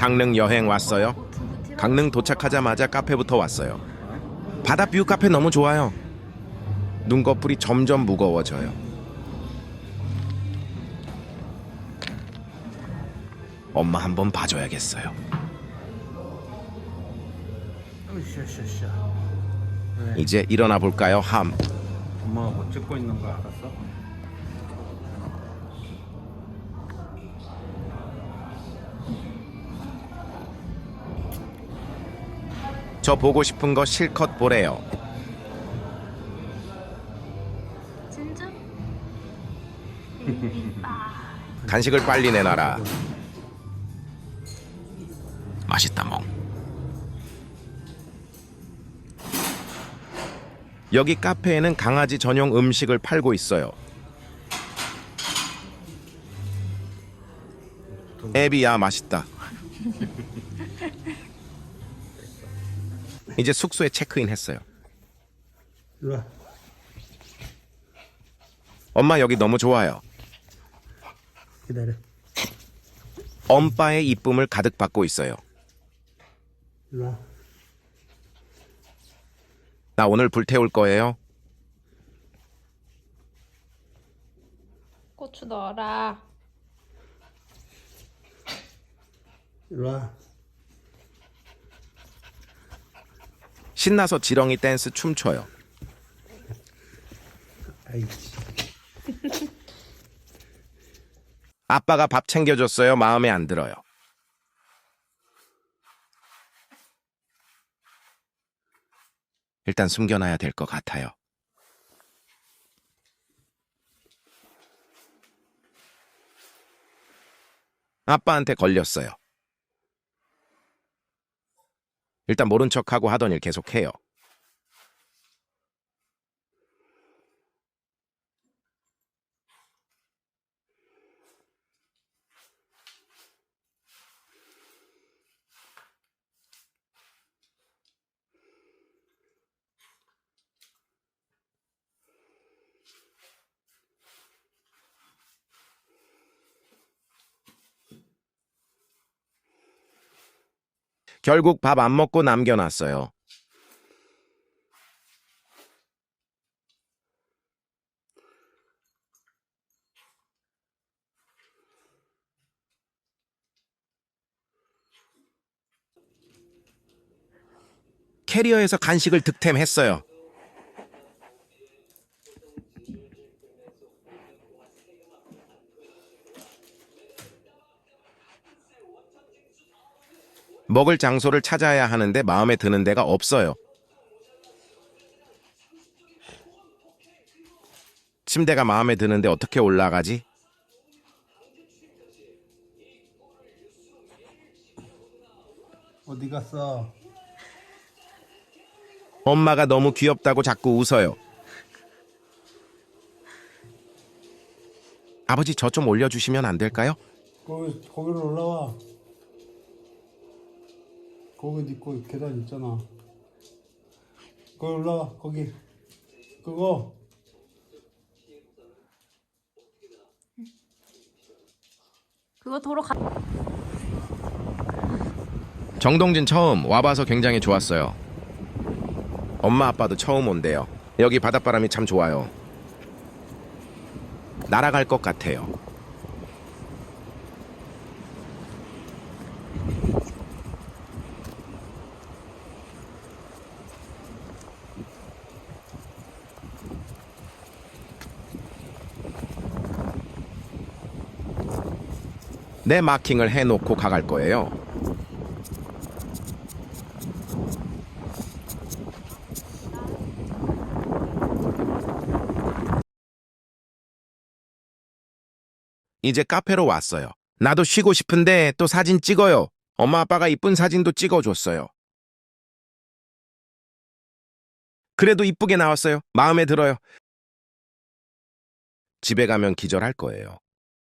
강릉 여행 왔어요? 강릉 도착하자마자 카페부터 왔어요. 바다 뷰 카페 너무 좋아요. 눈꺼풀이 점점 무거워져요. 엄마 한번 봐줘야겠어요. 이제 일어나 볼까요, 함? 엄마가 뭐 찍고 있는 거 알았어? 저 보고 싶은 거 실컷 보래요. 진짜? 간식을 빨리 내놔라. 맛있다 멍. 여기 카페에는 강아지 전용 음식을 팔고 있어요. 애비야 맛있다. 이제 숙소에 체크인 했어요. 이리 와 엄마 여기 너무 좋아요. 기다려 엄빠의 이쁨을 가득 받고 있어요. 이리 와나 오늘 불태울 거예요. 고추 넣어라. 이리 와 신나서 지렁이 댄스 춤춰요. 아빠가 밥 챙겨줬어요. 마음에 안 들어요. 일단 숨겨놔야 될 것 같아요. 아빠한테 걸렸어요. 일단 모른 척하고 하던 일 계속해요. 결국 밥 안 먹고 남겨놨어요. 캐리어에서 간식을 득템했어요. 먹을 장소를 찾아야 하는데 마음에 드는 데가 없어요. 침대가 마음에 드는데 어떻게 올라가지? 어디 갔어? 엄마가 너무 귀엽다고 자꾸 웃어요. 아버지 저 좀 올려주시면 안 될까요? 거기 거기로 올라와 거기 니거 계단 있잖아 거기 올라와 거기 그거 그거 도로 가. 정동진 처음 와봐서 굉장히 좋았어요. 엄마 아빠도 처음 온대요. 여기 바닷바람이 참 좋아요. 날아갈 것 같아요. 내 마킹을 해놓고 가갈 거예요. 이제 카페로 왔어요. 나도 쉬고 싶은데 또 사진 찍어요. 엄마 아빠가 이쁜 사진도 찍어줬어요. 그래도 이쁘게 나왔어요. 마음에 들어요. 집에 가면 기절할 거예요.